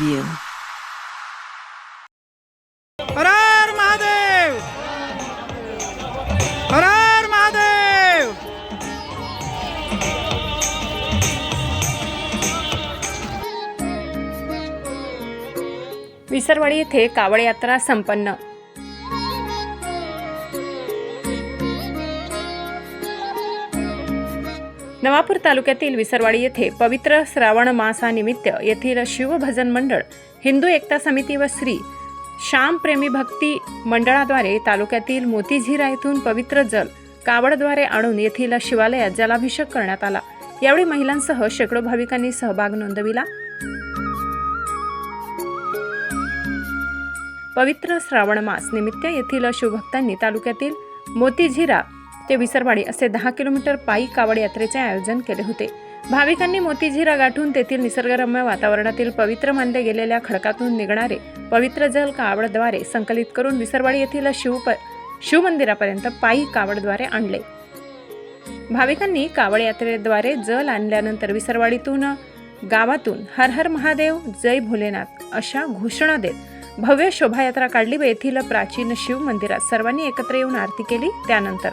you. Harar Mahadev! Harar Mahadev! Visarwadi येथे कावड यात्रा संपन्न नवापूर तालुक्यातील विसरवाडी येथे पवित्र श्रावण मासानिमित्त येथील शिवभजन मंडळ हिंदू एकता समिती व श्री श्यामप्रेमी भक्ती मंडळाद्वारे तालुक्यातील मोतीझिरा येथून पवित्र जल कावडद्वारे आणून येथील शिवालयात जलाभिषेक करण्यात आला. यावेळी महिलांसह शेकडो भाविकांनी सहभाग नोंदविला. पवित्र श्रावण मास निमित्त येथील शिवभक्तांनी तालुक्यातील मोतीझिरा ते विसरवाडी असे दहा किलोमीटर पायी कावड यात्रेचे आयोजन केले होते. भाविकांनी मोतीझिरा गाठून तेथील निसर्गरम्य वातावरणातील पवित्र मानले गेलेल्या खडकातून निघणारे पवित्र जल कावडद्वारे संकलित करून विसरवाडी येथील शिव शिवमंदिरापर्यंत पायी कावडद्वारे आणले. भाविकांनी कावड यात्रेद्वारे जल आणल्यानंतर विसरवाडीतून गावातून हर हर महादेव जय भोलेनाथ अशा घोषणा देत भव्य शोभायात्रा काढली व येथील प्राचीन शिव मंदिरात सर्वांनी एकत्र येऊन आरती केली. त्यानंतर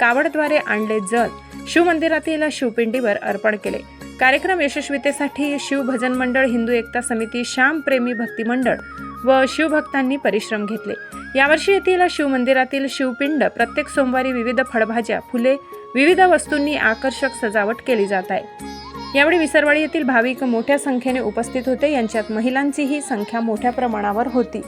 कावडद्वारे आणले जल शिवमंदिरातील शिवपिंडीवर अर्पण केले. कार्यक्रम यशस्वीतेसाठी शिवभजन मंडळ हिंदू एकता समिती श्याम प्रेमी भक्ती मंडळ व शिवभक्तांनी परिश्रम घेतले. यावर्षी येथील शिवमंदिरातील शिवपिंड प्रत्येक सोमवारी विविध फळभाज्या फुले विविध वस्तूंनी आकर्षक सजावट केली जात आहे. यावेळी विसरवाडी येथील भाविक मोठ्या संख्येने उपस्थित होते. यांच्यात महिलांचीही संख्या मोठ्या प्रमाणावर होती.